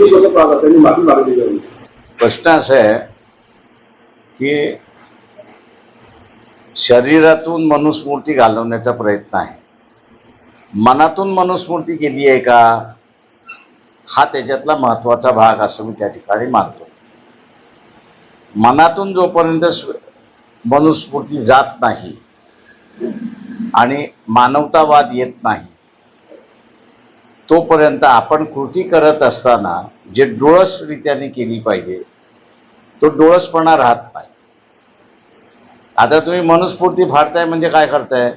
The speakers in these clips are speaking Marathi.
तुम्ही कसं पाहता त्यांनी माफी मागली का प्रश्न असा आहे की शरीरातून मनुस्मृती घालवण्याचा प्रयत्न आहे. मनातून मनुस्मृती केली आहे का? हा त्याच्यातला महत्त्वाचा भाग असं मी त्या ठिकाणी मानतो. मनातून जोपर्यंत स्व- मनुस्मृती जात नाही आणि मानवतावाद येत नाही तोपर्यंत आपण कृती करत असताना जे डोळसरित्याने केली पाहिजे तो डोळसपणा राहत नाही. आता तुम्ही मनुस्फूर्ती फाडताय म्हणजे काय करताय?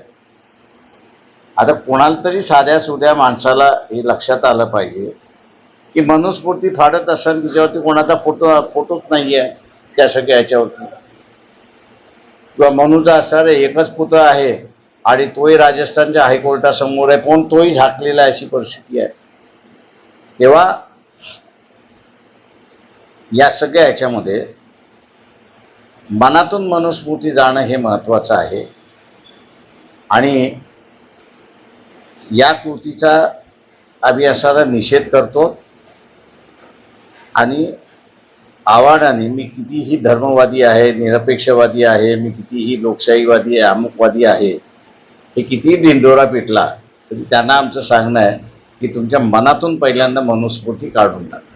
आता कोणाला तरी साध्या सुध्या माणसाला हे लक्षात आलं पाहिजे की मनुस्फूर्ती फाडत असताना तिच्यावरती कोणाचा फोटो फोटोच नाही आहे सगळ्या ह्याच्यावरती किंवा मनूचा असणारे एकच पुतळा आहे आणि तोही राजस्थानच्या हायकोर्टासमोर आहे. पण तोही झाकलेला आहे अशी परिस्थिती आहे. तेव्हा या सगळ्या ह्याच्यामध्ये मनातून मनुस्मृती जाणं हे महत्त्वाचं आहे. आणि या कृतीचा आम्ही निषेध करतो. आणि आव्हानाने मी कितीही धर्मवादी आहे निरपेक्षवादी आहे मी कितीही लोकशाहीवादी आहे अमुकवादी आहे हे कितीही दिंडोरा पिटला तरी त्यांना आमचं सांगणं आहे की तुमच्या मनातून पहिल्यांदा मनुस्फूर्ती काढून टाका.